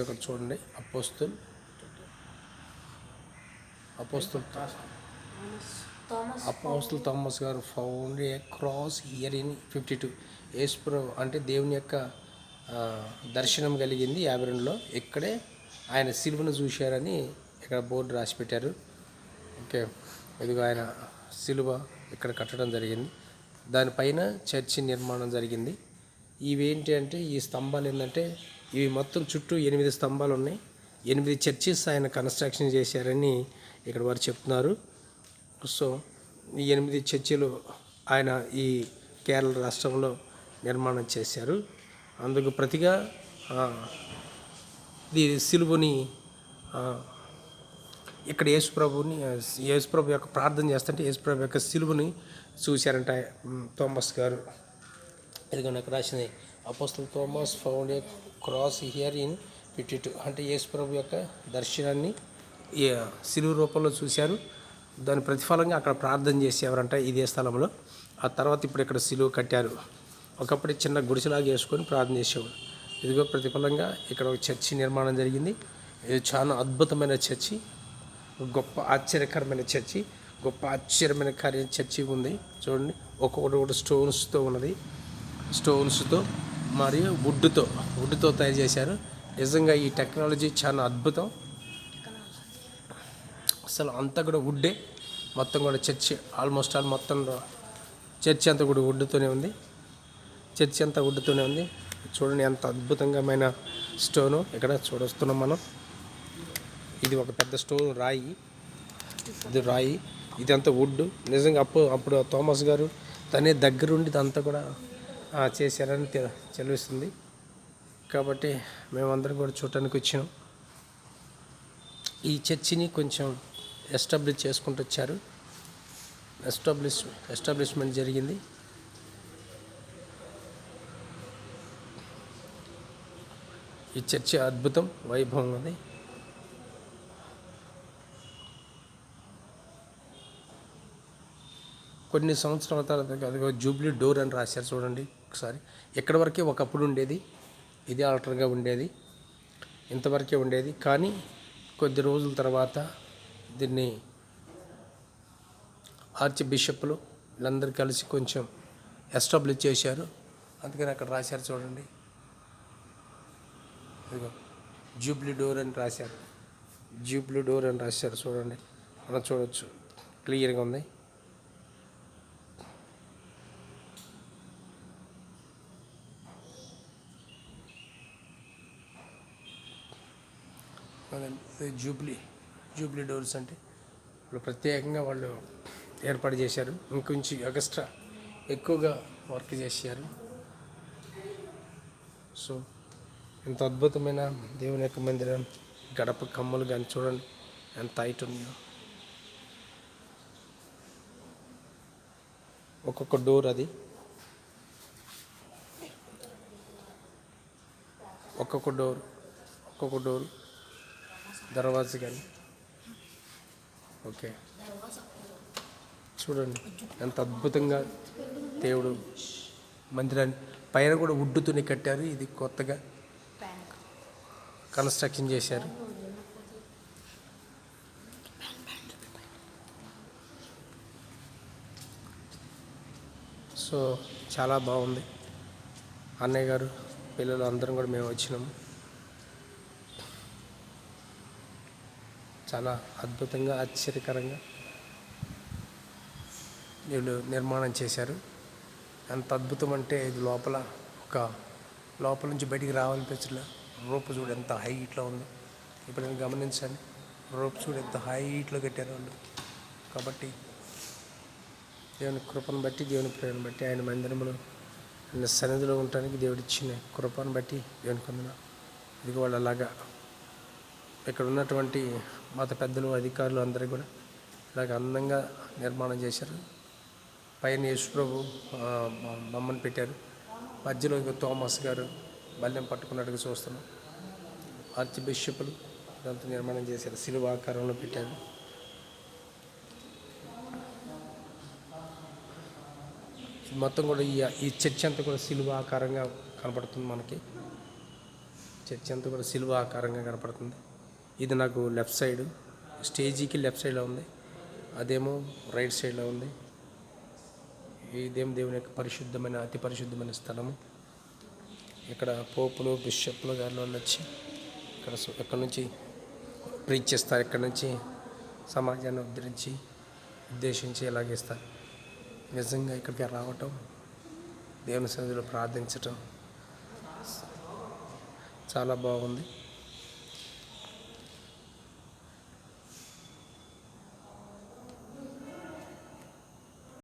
ఇక్కడ చూడండి apostle. Apostle apostle Thomas గారు found a cross here in fifty two. ఏస్ప్రో అంటే దేవుని యొక్క దర్శనం కలిగింది యాభై రెండులో. ఇక్కడే ఆయన సిలువను చూశారని ఇక్కడ బోర్డు రాసి పెట్టారు. ఓకే ఇదిగో ఆయన సిలువ ఇక్కడ కట్టడం జరిగింది. దానిపైన చర్చి నిర్మాణం జరిగింది. ఇవేంటి అంటే ఈ స్తంభాలు ఏంటంటే ఇవి మొత్తం చుట్టూ ఎనిమిది స్తంభాలు ఉన్నాయి ఎనిమిది చర్చెస్ ఆయన కన్స్ట్రక్షన్ చేశారని ఇక్కడ వారు చెప్తున్నారు. సో ఈ ఎనిమిది చర్చిలు ఆయన ఈ కేరళ రాష్ట్రంలో నిర్మాణం చేశారు. అందుకు ప్రతిగా ఇది సిలువని ఇక్కడ యేసుప్రభుని యేసుప్రభు యొక్క ప్రార్థన చేస్తుంటే యేసుప్రభు యొక్క సిలువని చూశారంట థోమస్ థామస్ గారు. ఇదిగో నాకు రాసింది apostle Thomas found cross here in fifty two అంటే యేసుప్రభు యొక్క దర్శనాన్ని సిలువు రూపంలో చూశారు. దాని ప్రతిఫలంగా అక్కడ ప్రార్థన చేసేవారంట ఇదే స్థలంలో. ఆ తర్వాత ఇప్పుడు ఇక్కడ సిలువు కట్టారు. ఒకప్పుడు చిన్న గుడిసెలాగా వేసుకొని ప్రార్థన చేసేవారు. ఇదిగో ప్రతిఫలంగా ఇక్కడ ఒక చర్చి నిర్మాణం జరిగింది. ఇది చాలా అద్భుతమైన చర్చి. గొప్ప ఆశ్చర్యకరమైన చర్చి. గొప్ప ఆశ్చర్యమైన కార్య చర్చి ఉంది. చూడండి ఒక్కొక్కటి ఒకటి స్టోన్స్తో ఉన్నది. స్టోన్స్తో మరియు వుడ్తో వుడ్తో తయారు చేశారు. నిజంగా ఈ టెక్నాలజీ చాలా అద్భుతం. అసలు అంతా కూడా వుడ్డే. మొత్తం కూడా చర్చి ఆల్మోస్ట్ ఆల్ మొత్తం చర్చ్ అంతా కూడా వుడ్తోనే ఉంది. చర్చి అంతా వుడ్తోనే ఉంది. చూడండి ఎంత అద్భుతంగామైన స్టోను. ఇక్కడ చూడొస్తున్నాం మనం. ఇది ఒక పెద్ద స్టోన్ రాయి. ఇది రాయి. ఇదంతా వుడ్. నిజంగా అప్పుడు అప్పుడు థామస్ గారు తనే దగ్గరుండి ఇదంతా కూడా చేశారని తె- తెలుస్తుంది. కాబట్టి మేమందరం కూడా చూడటానికి వచ్చినాం. ఈ చర్చిని కొంచెం ఎస్టాబ్లిష్ చేసుకుంటూ వచ్చారు. ఎస్టాబ్లిష్ ఎస్టాబ్లిష్మెంట్ జరిగింది. ఈ చర్చి అద్భుతం వైభవం ఉంది. కొన్ని సంవత్సరాల తర్వాత అదిగో జూబ్లీ డోర్ అని రాశారు చూడండి. ఒకసారి. ఎక్కడి వరకే ఒకప్పుడు ఉండేది ఇది ఆల్టర్గా ఉండేది ఇంతవరకే ఉండేది. కానీ కొద్ది రోజుల తర్వాత దీన్ని ఆర్చ్ బిషప్లు వీళ్ళందరూ కలిసి కొంచెం ఎస్టాబ్లిష్ చేశారు. అందుకని అక్కడ రాశారు చూడండి. జూబ్లీ డోర్ అని రాశారు. జూబ్లీ డోర్ అని రాశారు చూడండి. మనం చూడవచ్చు క్లియర్గా ఉంది. అదే జూబ్లీ జూబ్లీ డోర్స్ అంటే ఇప్పుడు ప్రత్యేకంగా వాళ్ళు ఏర్పాటు చేశారు. ఇంకొంచెం ఎక్స్ట్రా ఎక్కువగా వర్క్ చేశారు. సో ఇంత అద్భుతమైన దేవుని యొక్క మందిరం గడప కమ్మలు కానీ చూడండి ఎంత హైట్ ఉందో ఒక్కొక్క డోర్ అది. ఒక్కొక్క డోర్ ఒక్కొక్క డోర్. దర్వాజా కానీ ఓకే. చూడండి ఎంత అద్భుతంగా దేవుడు మందిరాన్ని పైన కూడా వుడ్డుతోనే కట్టారు. ఇది కొత్తగా కన్స్ట్రక్షన్ చేశారు. సో చాలా బాగుంది. అన్నయ్య గారు పిల్లలు అందరం కూడా మేము వచ్చినాము. చాలా అద్భుతంగా ఆశ్చర్యకరంగా వీళ్ళు నిర్మాణం చేశారు. ఎంత అద్భుతం అంటే ఇది లోపల ఒక లోపల నుంచి బయటికి రావాలనిపించలే రోప్ చూడు ఎంత హైట్లో ఉంది. ఇప్పుడు నేను గమనించండి. రోప్ చూడు ఎంత హైట్లో కట్టారు వాళ్ళు. కాబట్టి దేవుని కృపను బట్టి దేవుని ప్రేమను బట్టి ఆయన మందిరంలో ఆయన సన్నిధిలో ఉండటానికి దేవుడిచ్చిన కృపను బట్టి దేవుని కొందన ఇది వాళ్ళు అలాగా ఇక్కడ ఉన్నటువంటి మత పెద్దలు అధికారులు అందరూ కూడా ఇలాగ అందంగా నిర్మాణం చేశారు. పైన యేసుప్రభు బొమ్మను పెట్టారు. మధ్యలో ఇంకా థోమస్ గారు బల్యం పట్టుకున్నట్టుగా చూస్తున్నాం. ఆర్చ్ బిషప్లు ఇదంతా నిర్మాణం చేశారు. సిలువ ఆకారంలో పెట్టారు. మొత్తం కూడా ఈ ఈ చర్చ్ అంతా కూడా సిలువ ఆకారంగా కనపడుతుంది మనకి. చర్చ్ అంతా కూడా సిలువ ఆకారంగా కనపడుతుంది. ఇది నాకు లెఫ్ట్ సైడ్ స్టేజీకి లెఫ్ట్ సైడ్లో ఉంది. అదేమో రైట్ సైడ్లో ఉంది. ఇదేం దేవుని యొక్క పరిశుద్ధమైన అతి పరిశుద్ధమైన స్థలము. ఇక్కడ పోపులు బిషప్లు గారు వచ్చి ఇక్కడ ఇక్కడ నుంచి ప్రీచ్ చేస్తారు ఇక్కడ నుంచి సమాజాన్ని ఉద్ధరించి ఉద్దేశించి ఇలాగేస్తారు నిజంగా ఇక్కడికి రావటం దేవుని సన్నిధిలో ప్రార్థించటం చాలా బాగుంది.